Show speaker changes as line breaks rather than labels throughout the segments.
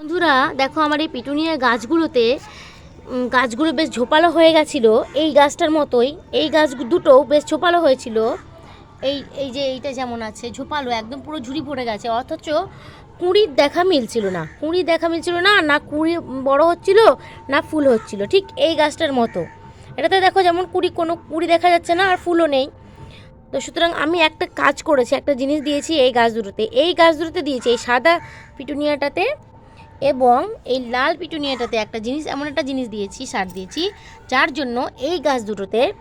বন্ধুরা, দেখো আমার এই পিটুনিয়া গাছগুলোতে গাছগুলো বেশ ঝোপালো হয়ে গেছিল। এই গাছটার মতোই, এই গাছ দুটোও বেশ ঝোপালো হয়েছিল। এই এই যে এইটা যেমন আছে, ঝোপালো, একদম পুরো ঝুড়ি পড়ে গেছে। অথচ কুঁড়ির দেখা মিলছিল না। কুঁড়ি দেখা মিলছিল না না কুঁড়ি বড় হচ্ছিল, না ফুল হচ্ছিল। ঠিক এই গাছটার মতো। এটাতে দেখো যেমন কুঁড়ি, কোনো কুঁড়ি দেখা যাচ্ছে না, আর ফুলও নেই। তো সুতরাং আমি একটা কাজ করেছি, একটা জিনিস দিয়েছি এই গাছ দুটোতে। এই গাছ দুটোতে দিয়েছি, এই সাদা পিটুনিয়াটাতে এবং এই লাল পিটুনিয়াটাতে একটা জিনিস, এমন একটা জিনিস দিয়েছি, সার দিয়েছি, যার জন্য এই গাছ দুটোতে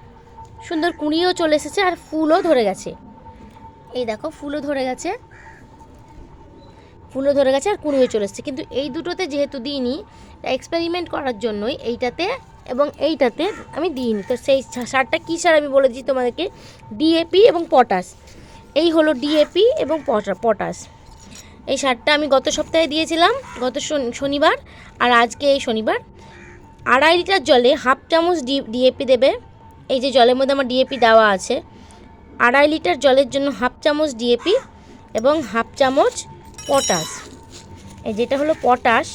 সুন্দর কুঁড়িও চলে এসেছে আর ফুলও ধরে গেছে। এই দেখো, ফুলও ধরে গেছে। ফুলও ধরে গেছে আর কুঁড়িও চলে এসেছে। কিন্তু এই দুটোতে যেহেতু দিইনি এক্সপেরিমেন্ট করার জন্যই এইটাতে এবং এইটাতে আমি দিইনি। তো সেই সারটা কী সার আমি বলে দিই তোমাদেরকে ডিএপি এবং পটাশ এই হলো ডিএপি এবং পটা- পটাশ এই শার্টটা আমি গত সপ্তাহে দিয়েছিলাম, গত শন- শনিবার, আর আজকে এই শনিবার। আড়াই লিটার জলে হাফ চামচ ডি, ডিএপি দেবে, এই যে জলের মধ্যে আমার ডিএপি দেওয়া আছে। আড়াই লিটার জলের জন্য হাফ চামচ ডিএপি এবং হাফ চামচ পটাশ। এই যেটা হলো পটাশ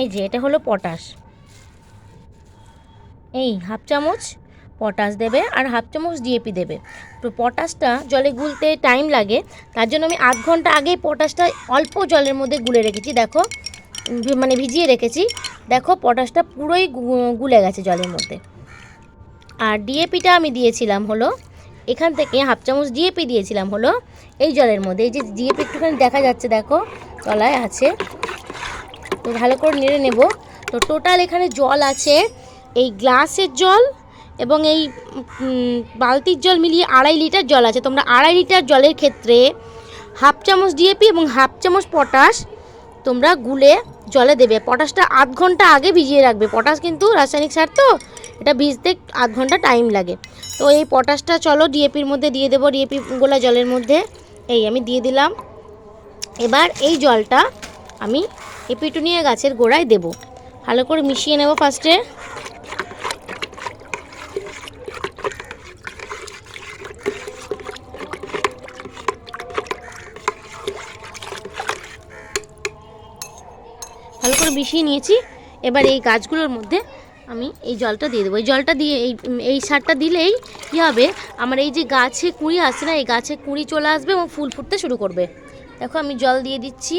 এই যে, এটা হলো পটাশ। এই, হাফ চামচ পটাশ দেবে আর হাফ চামচ ডিএপি দেবে। তো পটাশটা জলে গুলতে টাইম লাগে, তার জন্য আমি আধ ঘণ্টা আগেই পটাশটা অল্প জলের মধ্যে গুলে রেখেছি, দেখো। মানে ভিজিয়ে রেখেছি। দেখো, পটাশটা পুরোই গুলে গেছে জলের মধ্যে। আর ডিএপিটা আমি দিয়েছিলাম হলো, এখান থেকে হাফ চামচ ডিএপি দিয়েছিলাম হলো, এই জলের মধ্যে। এই যে ডিএপি একটুখানি দেখা যাচ্ছে, দেখো, তলায় আছে। তো ভালো করে নেড়ে নেব। তো টোটাল এখানে জল আছে। এই গ্লাসের জল এবং এই বালতির জল মিলিয়ে আড়াই লিটার জল আছে। তোমরা আড়াই লিটার জলের ক্ষেত্রে হাফ চামচ ডিএপি এবং হাফ চামচ পটাশ তোমরা গুলে জলে দেবে। পটাশটা আধ ঘণ্টা আগে ভিজিয়ে রাখবে। পটাশ কিন্তু রাসায়নিক সার তো, এটা ভিজতে আধ ঘণ্টা টাইম লাগে। তো এই পটাশটা চলো ডিএপির মধ্যে দিয়ে দেবো। ডিএপি গোলা জলের মধ্যে। এই আমি দিয়ে দিলাম। এবার এই জলটা আমি এই পিটুনিয়া গাছের গোড়ায় দেব। ভালো করে মিশিয়ে নেব ফার্স্টে। ভালো করে মিশিয়ে নিয়েছি। এবার এই গাছগুলোর মধ্যে আমি এই জলটা দিয়ে দেবো। এই জলটা দিয়ে এই এই সারটা দিলেই কী হবে? আমার এই যে গাছে কুঁড়ি আসছে না, এই গাছে কুঁড়ি চলে আসবে এবং ফুল ফুটতে শুরু করবে। দেখো আমি জল দিয়ে দিচ্ছি।